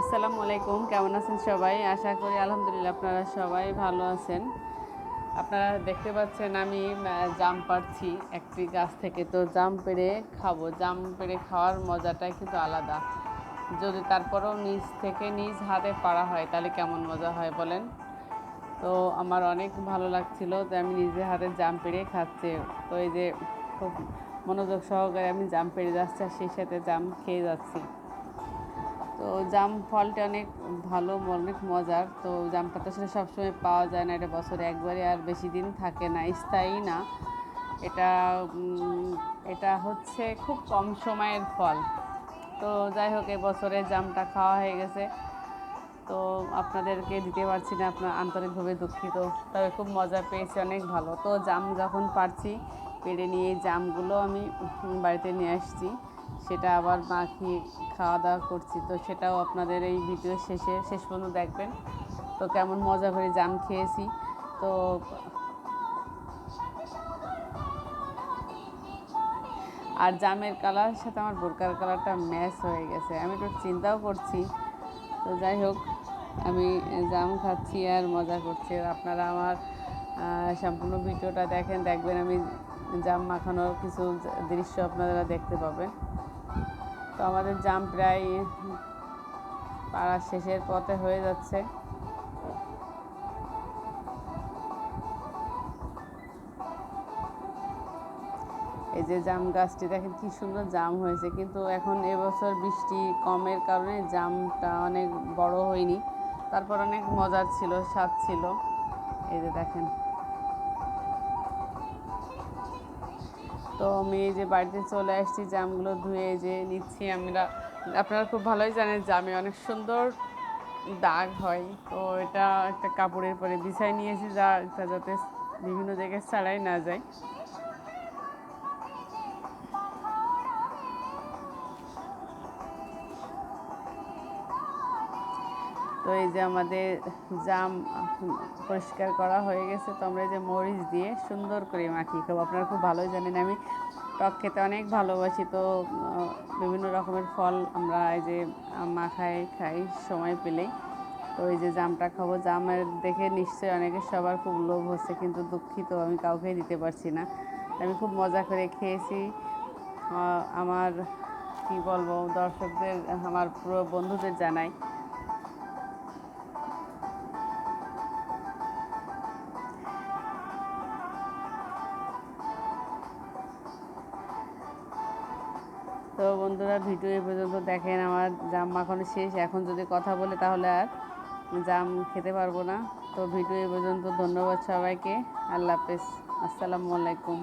আসসালামু আলাইকুম, কেমন আছেন সবাই? আশা করি আলহামদুলিল্লাহ আপনারা সবাই ভালো আছেন। আপনারা দেখতে পাচ্ছেন আমি জাম পাড়ছি একটি গাছ থেকে। তো জাম পেড়ে খাব। জাম পেড়ে খাওয়ার মজাটাই কিন্তু আলাদা। যদি তারপরেও নিজ থেকে নিজ হাতে পাড়া হয়, তাহলে কেমন মজা হয় বলেন? তো আমার অনেক ভালো লাগছিল যে আমি নিজে হাতে জাম পেড়ে খাচ্ছি। তো এই যে খুব মনোযোগ সহকারে আমি জাম পেড়ে যাচ্ছি আর সেই সাথে জাম খেয়ে যাচ্ছি। তো জাম ফলটা অনেক ভালো, অনেক মজার। তো জামটা তো আসলে সবসময় পাওয়া যায় না, এটা বছরে একবারে আর বেশি দিন থাকে না, স্থায়ী না। এটা এটা হচ্ছে খুব কম সময়ের ফল। তো যাই হোক, এবছরে জামটা খাওয়া হয়ে গেছে। তো আপনাদেরকে দিতে পারছি না, আপনার আন্তরিকভাবে দুঃখিত। তবে খুব মজা পেয়েছি, অনেক ভালো। তো জাম যখন পারছি পেড়ে নিয়ে জামগুলো আমি বাড়িতে নিয়ে আসছি। সেটা আবার মাখিয়ে খাওয়া দাওয়া করছি। তো সেটাও আপনাদের এই ভিডিও শেষে, শেষ পর্যন্ত দেখবেন। তো কেমন মজা করে জাম খেয়েছি। তো আর জামের কালারের সাথে আমার বোরকার কালারটা ম্যাচ হয়ে গেছে। আমি একটু চিন্তাও করছি। তো যাই হোক, আমি জাম খাচ্ছি আর মজা করছি। আর আপনারা আমার সম্পূর্ণ ভিডিওটা দেখেন, দেখবেন আমি জাম মাখানোর কিছু দৃশ্য আপনারা দেখতে পাবেন। তো আমাদের জাম প্রায় পাড়ার শেষের পথে হয়ে যাচ্ছে। এই যে জাম গাছটি, দেখেন কি সুন্দর জাম হয়েছে। কিন্তু এখন এবছর বৃষ্টি কমের কারণে জামটা অনেক বড় হয়নি। তারপর অনেক মজার ছিল, স্বাদ ছিল। এই যে দেখেন। তো আমি যে বাড়িতে চলে আসছি, জামগুলো ধুয়ে যে নিচ্ছি আমরা। আপনারা খুব ভালোই জানেন জামে অনেক সুন্দর দাগ হয়। তো এটা একটা কাপড়ের পরে বিছাই নিয়েছি যা যাতে বিভিন্ন জায়গায় ছাড়াই না যায়। তো এই যে আমাদের জাম পরিষ্কার করা হয়ে গেছে, তো আমরা এই যে মরিচ দিয়ে সুন্দর করে মাখিয়ে খাব। আপনারা খুব ভালোই জানেন, আমি টক খেতে অনেক ভালোবাসি, তো বিভিন্ন রকমের ফল আমরা এই যে মাখাই, খাই সময় পেলেই। তো এই যে জামটা খাব, জামের দেখে নিশ্চয়ই অনেকের সবার খুব লোভ হচ্ছে, কিন্তু দুঃখিত, আমি কাউকেই দিতে পারছি না। আমি খুব মজা করে খেয়েছি। আমার, কি বলব, দর্শকদের, আমার পুরো বন্ধুদের জানাই। তো বন্ধুরা, ভিডিও এ পর্যন্ত দেখেন, আমার জাম মাখানো শেষ। এখন যদি কথা বলে তাহলে আর জাম খেতে পারব না। তো ভিডিও এ পর্যন্ত ধন্যবাদ সবাইকে। আল্লাহ হাফেজ। আসসালামু আলাইকুম।